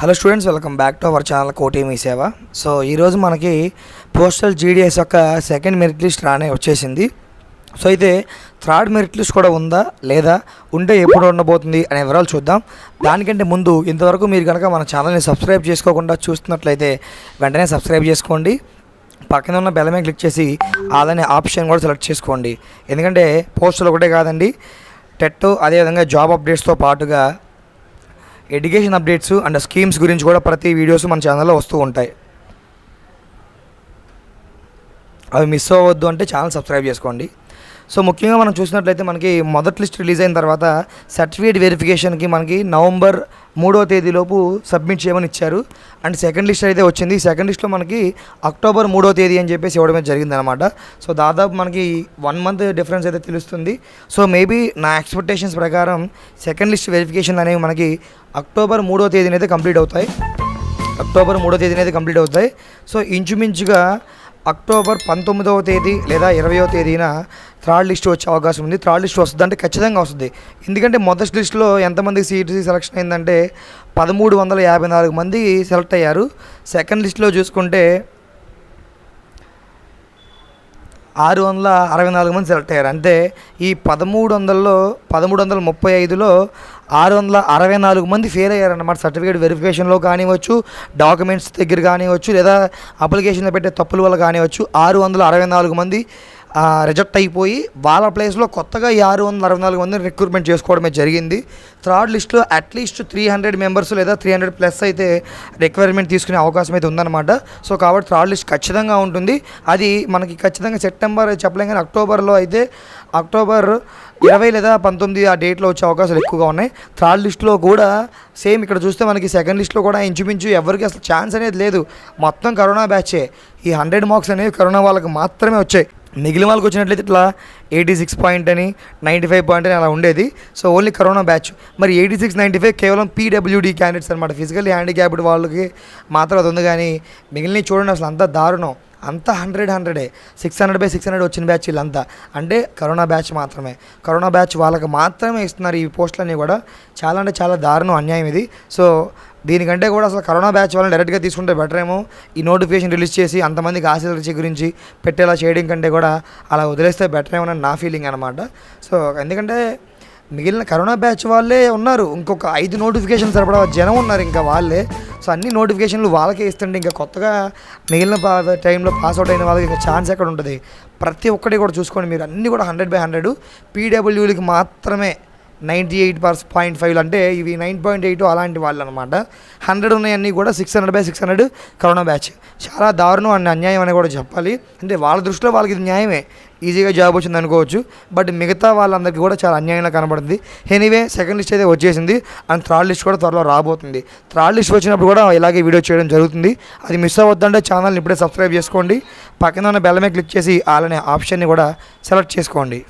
Hello students welcome back to our channel Koti Mee Seva so ఈరోజు మనకి postal GDS యొక్క second merit list రానే వచ్చేసింది. So అయితే థర్డ్ మెరిట్ లిస్ట్ కూడా ఉందా లేదా ఉంటే ఎప్పుడు ఉండబోతుంది అనే వివరాలు చూద్దాం. దానికంటే ముందు ఇంతవరకు మీరు కనుక మన ఛానల్ని సబ్స్క్రైబ్ చేసుకోకుండా చూస్తున్నట్లయితే వెంటనే సబ్స్క్రైబ్ చేసుకోండి. పక్కన ఉన్న బెల్ మీద క్లిక్ చేసి అలానే ఆప్షన్ కూడా సెలెక్ట్ చేసుకోండి. ఎందుకంటే పోస్టులు ఒకటే కాదండి. టెట్ అదేవిధంగా జాబ్ అప్డేట్స్తో పాటుగా ఎడ్యుకేషన్ అప్డేట్స్ అండ్ స్కీమ్స్ గురించి కూడా ప్రతి వీడియోస్ మన ఛానల్లో వస్తూ ఉంటాయి. అవి మిస్ అవ్వద్దు అంటే ఛానల్ సబ్స్క్రైబ్ చేసుకోండి. సో ముఖ్యంగా మనం చూసినట్లయితే మనకి మొదటి లిస్ట్ రిలీజ్ అయిన తర్వాత సర్టిఫికేట్ వెరిఫికేషన్కి మనకి నవంబర్ మూడో తేదీలోపు సబ్మిట్ చేయమని ఇచ్చారు. అండ్ సెకండ్ లిస్ట్ అయితే వచ్చింది. సెకండ్ లిస్ట్లో మనకి అక్టోబర్ మూడో తేదీ అని చెప్పేసి ఇవ్వడమే జరిగిందనమాట సో దాదాపు మనకి వన్ మంత్ డిఫరెన్స్ అయితే తెలుస్తుంది. సో మేబీ నా ఎక్స్పెక్టేషన్స్ ప్రకారం సెకండ్ లిస్ట్ వెరిఫికేషన్ అనేవి మనకి అక్టోబర్ మూడో తేదీనైతే కంప్లీట్ అవుతాయి. అక్టోబర్ మూడో తేదీన అయితే కంప్లీట్ అవుతాయి. సో ఇంచుమించుగా అక్టోబర్ పంతొమ్మిదవ తేదీ లేదా ఇరవయో తేదీన థర్డ్ లిస్ట్ వచ్చే అవకాశం ఉంది. థర్డ్ లిస్ట్ వస్తుంది. అంటే ఖచ్చితంగా వస్తుంది. ఎందుకంటే మొదటి లిస్టులో ఎంతమంది సీట్స్ సెలక్షన్ అయిందంటే పదమూడు వందల యాభై నాలుగు మంది సెలెక్ట్ అయ్యారు. సెకండ్ లిస్ట్లో చూసుకుంటే ఆరు వందల అరవై నాలుగు మంది సెలెక్ట్ అయ్యారు. అంటే ఈ పదమూడు వందల్లో పదమూడు వందల ముప్పై ఐదులో ఆరు వందల అరవై నాలుగు మంది ఫెయిల్ అయ్యారన్నమాట. సర్టిఫికేట్ వెరిఫికేషన్లో కానివ్వచ్చు డాక్యుమెంట్స్ దగ్గర కానివ్వచ్చు లేదా అప్లికేషన్లో పెట్టే తప్పుల వల్ల కానివ్వచ్చు ఆరు వందల అరవై నాలుగు మంది రిజెక్ట్ అయిపోయి వాళ్ళ ప్లేస్లో కొత్తగా ఈ ఆరు వందల అరవై నాలుగు మందిని రిక్రూట్మెంట్ చేసుకోవడమే జరిగింది. థర్డ్ లిస్ట్లో at least three hundred members లేదా త్రీ హండ్రెడ్ ప్లస్ అయితే రిక్వైర్మెంట్ తీసుకునే అవకాశం అయితే ఉందన్నమాట. సో కాబట్టి థర్డ్ లిస్ట్ ఖచ్చితంగా ఉంటుంది. అది మనకి ఖచ్చితంగా సెప్టెంబర్ చెప్పలేం కానీ అక్టోబర్లో అయితే అక్టోబర్ ఇరవై లేదా పంతొమ్మిది ఆ డేట్లో వచ్చే అవకాశాలు ఎక్కువగా ఉన్నాయి. థర్డ్ లిస్ట్లో కూడా సేమ్ ఇక్కడ చూస్తే మనకి సెకండ్ లిస్ట్లో కూడా ఇంచుమించు ఎవరికి అసలు ఛాన్స్ అనేది లేదు. మొత్తం కరోనా బ్యాచే ఈ హండ్రెడ్ మార్క్స్ అనేవి కరోనా వాళ్ళకి మాత్రమే వచ్చాయి. మిగిలిన వాళ్ళకి వచ్చినట్లయితే ఇట్లా ఎయిటీ సిక్స్ పాయింట్ అని నైంటీ ఫైవ్ పాయింట్ అని అలా ఉండేది. సో ఓన్లీ కరోనా బ్యాచ్ మరి ఎయిటీ సిక్స్ నైంటీ ఫైవ్ కేవలం పీడబ్ల్యూడీ క్యాండిడేట్స్ అనమాట ఫిజికల్లీ హ్యాండిక్యాప్డ్ వాళ్ళకి మాత్రం అది ఉంది కానీ మిగిలిన చూడండి అసలు అంతా దారుణం. అంతా హండ్రెడ్ హండ్రెడే six hundred by six hundred వచ్చిన బ్యాచ్ వీళ్ళంతా. అంటే కరోనా బ్యాచ్ మాత్రమే. కరోనా బ్యాచ్ వాళ్ళకి మాత్రమే ఇస్తున్నారు ఈ పోస్టులన్నీ కూడా. చాలా అంటే చాలా దారుణం అన్యాయం ఇది. సో దీనికంటే కూడా అసలు కరోనా బ్యాచ్ వాళ్ళని డైరెక్ట్గా తీసుకుంటే బెటర్ ఏమో. ఈ నోటిఫికేషన్ రిలీజ్ చేసి అంతమందికి ఆశీర్వచ్చి గురించి పెట్టేలా చేయడం కంటే కూడా అలా వదిలేస్తే బెటర్ ఏమో నా ఫీలింగ్ అనమాట సో ఎందుకంటే మిగిలిన కరోనా బ్యాచ్ వాళ్ళే ఉన్నారు. ఇంకొక ఐదు నోటిఫికేషన్ సరిపడా జనం ఉన్నారు ఇంకా వాళ్ళే. సో అన్ని నోటిఫికేషన్లు వాళ్ళకే ఇస్తుంటే ఇంకా కొత్తగా మిగిలిన పా- టైంలో పాస్ అవుట్ అయిన వాళ్ళకి ఇంకా ఛాన్స్ ఎక్కడ ఉంటుంది ప్రతి ఒక్కటి కూడా చూసుకోండి మీరు అన్నీ కూడా హండ్రెడ్ బై హండ్రెడ్ పీడబ్ల్యూలకి మాత్రమే ninety eight percent point five అంటే ఇవి నైన్ పాయింట్ ఎయిట్ అలాంటి వాళ్ళు అనమాట హండ్రెడ్ ఉన్నాయన్నీ కూడా six hundred by six hundred corona batch. చాలా దారుణం అండ్ అన్యాయం అని కూడా చెప్పాలి. అంటే వాళ్ళ దృష్టిలో వాళ్ళకి ఇది న్యాయమే. ఈజీగా జాబ్ వచ్చింది అనుకోవచ్చు. బట్ మిగతా వాళ్ళందరికీ కూడా చాలా అన్యాయంగా కనబడుతుంది. ఎనీవే సెకండ్ లిస్ట్ అయితే వచ్చేసింది. అండ్ థర్డ్ లిస్ట్ కూడా త్వరలో రాబోతుంది. థర్డ్ లిస్ట్ వచ్చినప్పుడు కూడా ఇలాగే వీడియో చేయడం జరుగుతుంది. అది మిస్ అవ్వద్దంటే ఛానల్ని ఇప్పుడే సబ్స్క్రైబ్ చేసుకోండి. పక్కన ఉన్న బెల్లమే క్లిక్ చేసి అలానే ఆప్షన్ని కూడా సెలెక్ట్ చేసుకోండి.